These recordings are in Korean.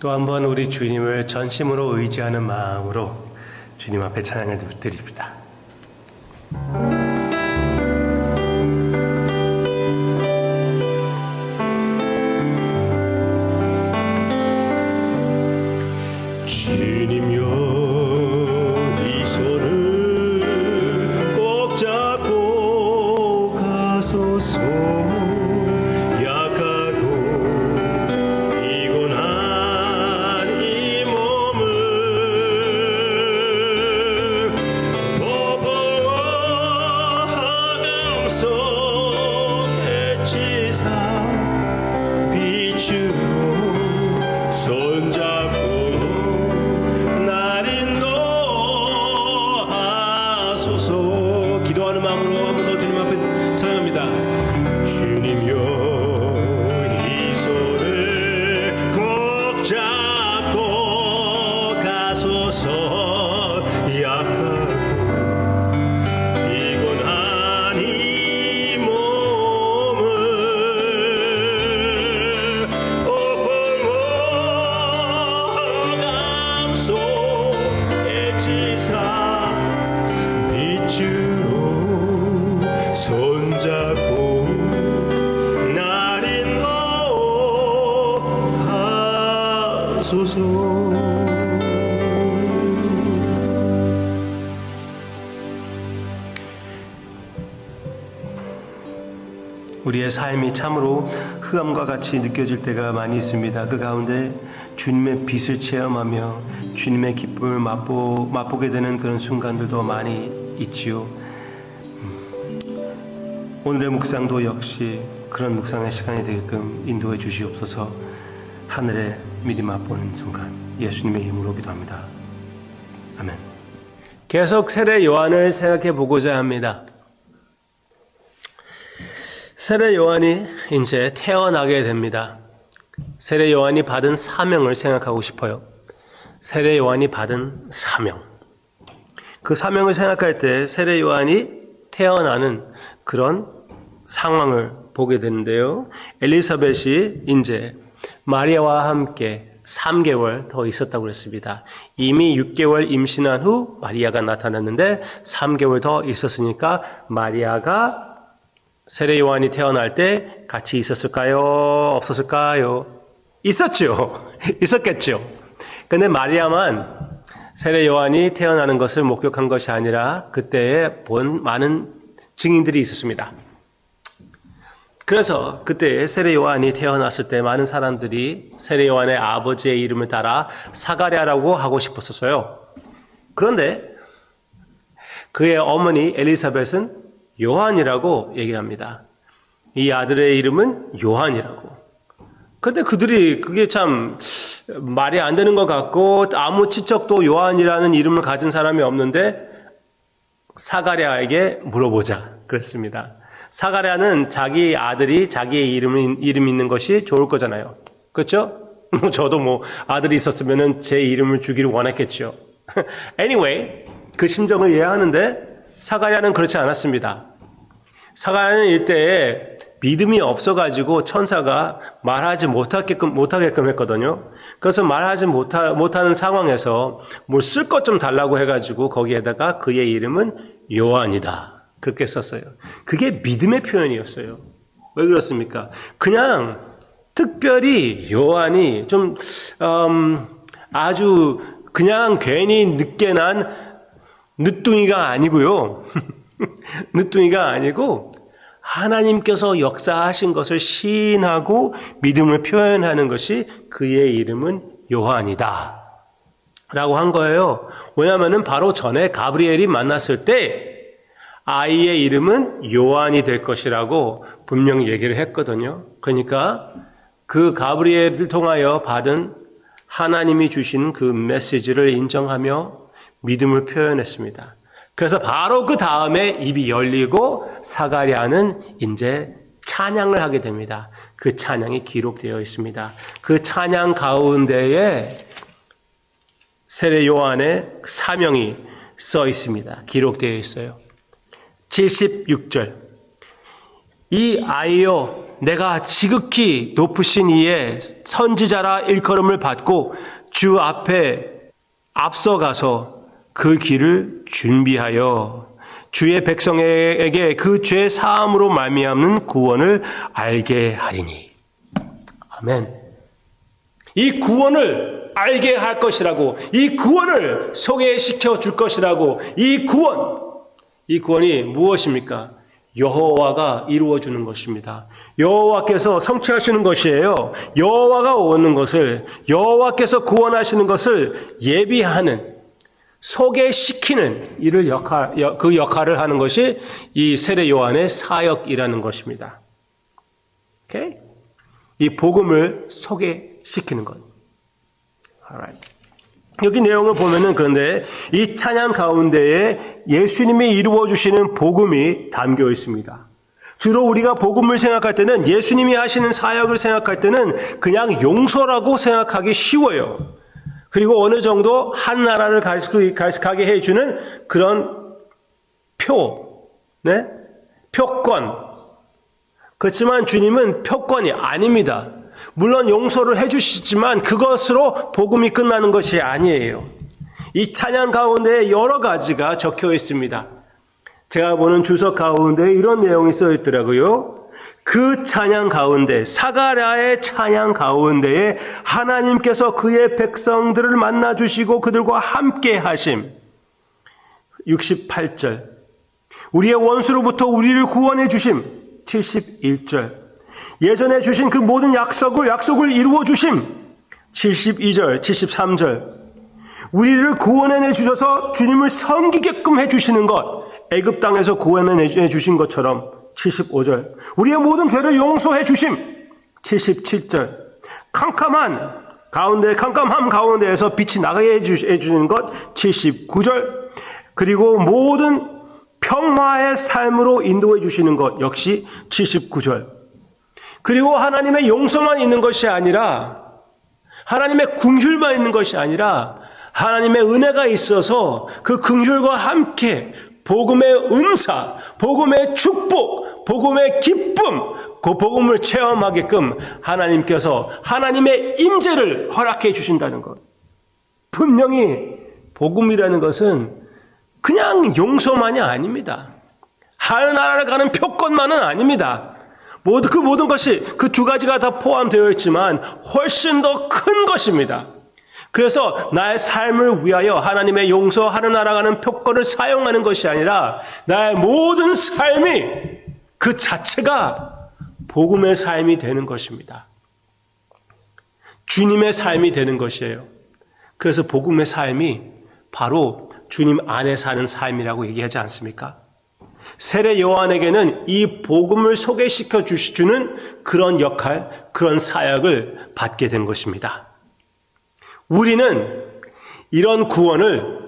또 한번 우리 주님을 전심으로 의지하는 마음으로 주님 앞에 찬양을 드립니다. 가소 인 우리의 삶이 참으로 흑암과 같이 느껴질 때가 많이 있습니다. 그 가운데 주님의 빛을 체험하며 주님의 기쁨을 맛보, 맛보게 되는 그런 순간들도 많이 있지요. 음, 오늘의 묵상도 역시 그런 묵상의 시간이 되게끔 인도해 주시옵소서 하늘의 미리 맛보는 순간 예수님의 이름으로 기도합니다. 아멘. 계속 세례 요한을 생각해 보고자 합니다. 세례 요한이 이제 태어나게 됩니다. 세례 요한이 받은 사명을 생각하고 싶어요. 세례 요한이 받은 사명. 그 사명을 생각할 때 세례 요한이 태어나는 그런 상황을 보게 되는데요. 엘리사벳이 이제 마리아와 함께 3개월 더 있었다고 그랬습니다. 이미 6개월 임신한 후 마리아가 나타났는데 3개월 더 있었으니까 마리아가 세례 요한이 태어날 때 같이 있었을까요? 없었을까요? 있었죠. 있었겠죠. 근데 마리아만 세례 요한이 태어나는 것을 목격한 것이 아니라 그때에 본 많은 증인들이 있었습니다. 그래서 그때 세례 요한이 태어났을 때 많은 사람들이 세례 요한의 아버지의 이름을 따라 사가랴라고 하고 싶었었어요. 그런데 그의 어머니 엘리사벳은 요한이라고 얘기를 합니다. 이 아들의 이름은 요한이라고. 근데 그들이 그게 참 말이 안 되는 것 같고 아무 치적도 요한이라는 이름을 가진 사람이 없는데 사가랴에게 물어보자 그랬습니다. 사가랴는 자기 아들이 자기의 이름 이름 있는 것이 좋을 거잖아요. 그렇죠? 저도 뭐 아들이 있었으면은 제 이름을 주기를 원했겠죠. anyway, 그 심정을 이해하는데 사가랴는 그렇지 않았습니다. 사가랴는 이때에 믿음이 없어가지고 천사가 말하지 못하게끔, 못하게끔 했거든요. 그래서 말하지 못하, 못하는 상황에서 뭘 쓸 것 좀 달라고 해가지고 거기에다가 그의 이름은 요한이다. 그렇게 썼어요. 그게 믿음의 표현이었어요. 왜 그렇습니까? 그냥 특별히 요한이 좀, 음, 아주 그냥 괜히 늦게 난 늦둥이가 아니고요. 늦둥이가 아니고 하나님께서 역사하신 것을 시인하고 믿음을 표현하는 것이 그의 이름은 요한이다. 라고 한 거예요. 왜냐하면 바로 전에 가브리엘이 만났을 때 아이의 이름은 요한이 될 것이라고 분명히 얘기를 했거든요. 그러니까 그 가브리엘을 통하여 받은 하나님이 주신 그 메시지를 인정하며 믿음을 표현했습니다. 그래서 바로 그 다음에 입이 열리고 사가랴는 이제 찬양을 하게 됩니다. 그 찬양이 기록되어 있습니다. 그 찬양 가운데에 세례 요한의 사명이 써 있습니다. 기록되어 있어요. 76절. 이 아이요 내가 지극히 높으신 이의 선지자라 일컬음을 받고 주 앞에 앞서가서 그 길을 준비하여 주의 백성에게 그 죄 사함으로 말미암는 구원을 알게 하리니. 아멘. 이 구원을 알게 할 것이라고, 이 구원을 소개시켜 줄 것이라고, 이 구원, 이 구원이 무엇입니까? 여호와가 이루어 주는 것입니다. 여호와께서 성취하시는 것이에요. 여호와가 오는 것을 여호와께서 구원하시는 것을 예비하는 소개시키는 일을 역할 그 역할을 하는 것이 이 세례 요한의 사역이라는 것입니다. 오케이? 이 복음을 소개시키는 것. Alright. 여기 내용을 보면은 그런데 이 찬양 가운데에 예수님이 이루어 주시는 복음이 담겨 있습니다. 주로 우리가 복음을 생각할 때는 예수님이 하시는 사역을 생각할 때는 그냥 용서라고 생각하기 쉬워요. 그리고 어느 정도 한 나라를 갈색하게 해주는 그런 표, 네? 표권. 그렇지만 주님은 표권이 아닙니다. 물론 용서를 해주시지만 그것으로 복음이 끝나는 것이 아니에요. 이 찬양 가운데 여러 가지가 적혀 있습니다. 제가 보는 주석 가운데 이런 내용이 써 있더라고요. 그 찬양 가운데 사가랴의 찬양 가운데에 하나님께서 그의 백성들을 만나 주시고 그들과 함께 하심. 68절. 우리의 원수로부터 우리를 구원해 주심. 71절. 예전에 주신 그 모든 약속을 약속을 이루어 주심. 72절, 73절. 우리를 구원해 주셔서 주님을 섬기게끔 해 주시는 것. 애굽 땅에서 구원해 주신 것처럼 75절. 우리의 모든 죄를 용서해 주심. 77절. 캄캄한 가운데 캄캄함 가운데에서 빛이 나가게 해 주시는 것 79절. 그리고 모든 평화의 삶으로 인도해 주시는 것 역시 79절. 그리고 하나님의 용서만 있는 것이 아니라 하나님의 궁휼만 있는 것이 아니라 하나님의 은혜가 있어서 그 궁휼과 함께 복음의 은사, 복음의 축복, 복음의 기쁨, 그 복음을 체험하게끔 하나님께서 하나님의 임재를 허락해 주신다는 것. 분명히 복음이라는 것은 그냥 용서만이 아닙니다. 하나나라를 가는 표권만은 아닙니다. 모두 그 모든 것이 그 두 가지가 다 포함되어 있지만 훨씬 더 큰 것입니다. 그래서 나의 삶을 위하여 하나님의 용서하는 나라가는 표권을 사용하는 것이 아니라 나의 모든 삶이 그 자체가 복음의 삶이 되는 것입니다. 주님의 삶이 되는 것이에요. 그래서 복음의 삶이 바로 주님 안에 사는 삶이라고 얘기하지 않습니까? 세례 요한에게는 이 복음을 소개시켜 주시는 그런 역할, 그런 사역을 받게 된 것입니다. 우리는 이런 구원을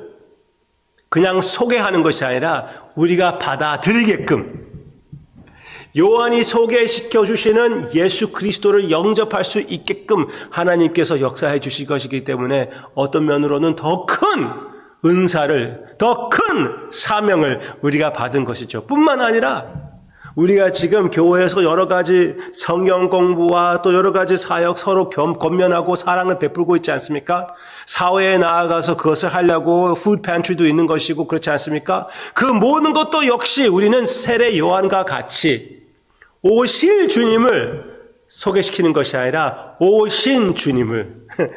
그냥 소개하는 것이 아니라 우리가 받아들이게끔 요한이 소개시켜 주시는 예수 그리스도를 영접할 수 있게끔 하나님께서 역사해 주실 것이기 때문에 어떤 면으로는 더 큰 은사를, 더 큰 사명을 우리가 받은 것이죠. 뿐만 아니라 우리가 지금 교회에서 여러 가지 성경 공부와 또 여러 가지 사역 서로 겸, 건면하고 사랑을 베풀고 있지 않습니까? 사회에 나아가서 그것을 하려고 푸드 팬트리도 있는 것이고 그렇지 않습니까? 그 모든 것도 역시 우리는 세례 요한과 같이 오실 주님을 소개시키는 것이 아니라 오신 주님을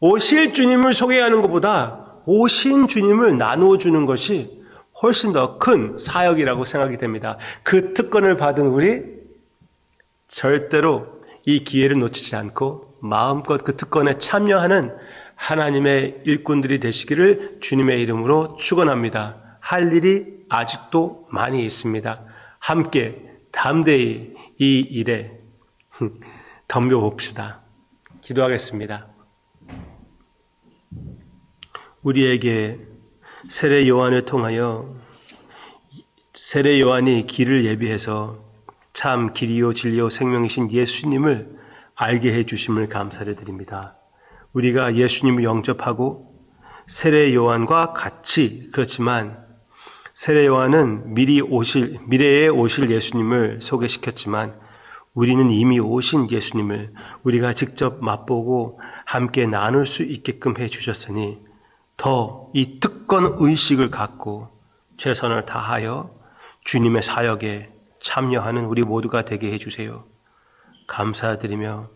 오실 주님을 소개하는 것보다 오신 주님을 나누어 주는 것이 훨씬 더 큰 사역이라고 생각이 됩니다. 그 특권을 받은 우리 절대로 이 기회를 놓치지 않고 마음껏 그 특권에 참여하는 하나님의 일꾼들이 되시기를 주님의 이름으로 축원합니다. 할 일이 아직도 많이 있습니다. 함께 담대히 이 일에 덤벼봅시다. 기도하겠습니다. 우리에게 세례 요한을 통하여 세례 요한이 길을 예비해서 참 길이요 진리요 생명이신 예수님을 알게 해 주심을 감사를 드립니다. 우리가 예수님을 영접하고 세례 요한과 같이 그렇지만 세례 요한은 미리 오실 미래에 오실 예수님을 소개시켰지만 우리는 이미 오신 예수님을 우리가 직접 맛보고 함께 나눌 수 있게끔 해 주셨으니 더 이 뜻 특권 의식을 갖고 최선을 다하여 주님의 사역에 참여하는 우리 모두가 되게 해주세요. 감사드리며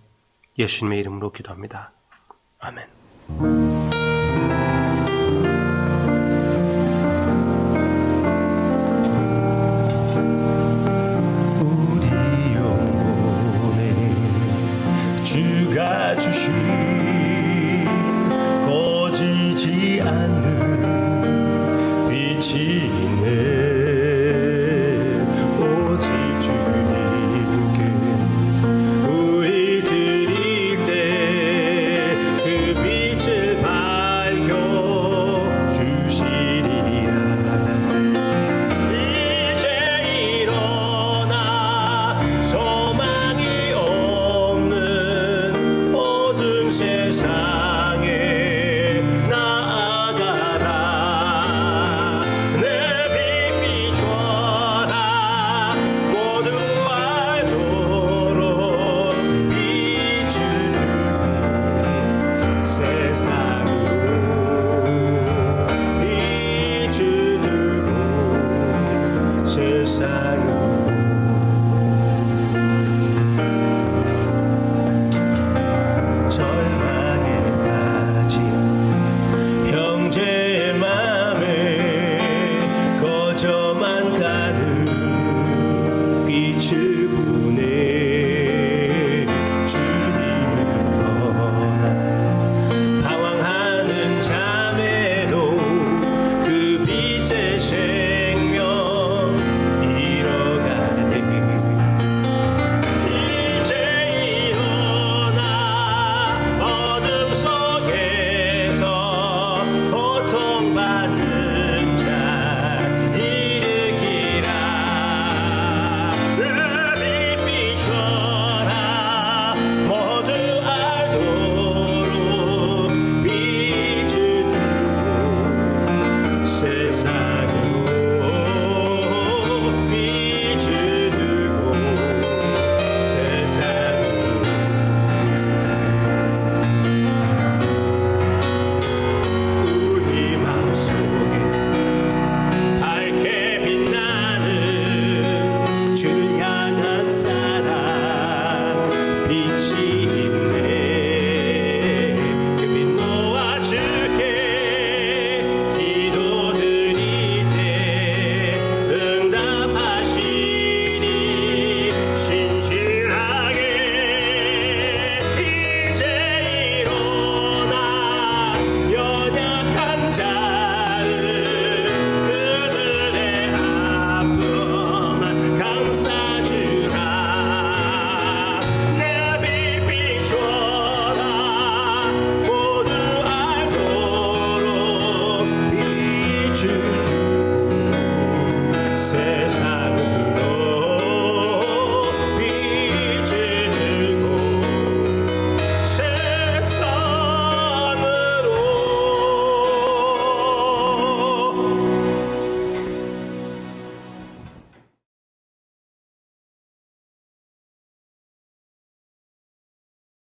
예수님의 이름으로 기도합니다. 아멘.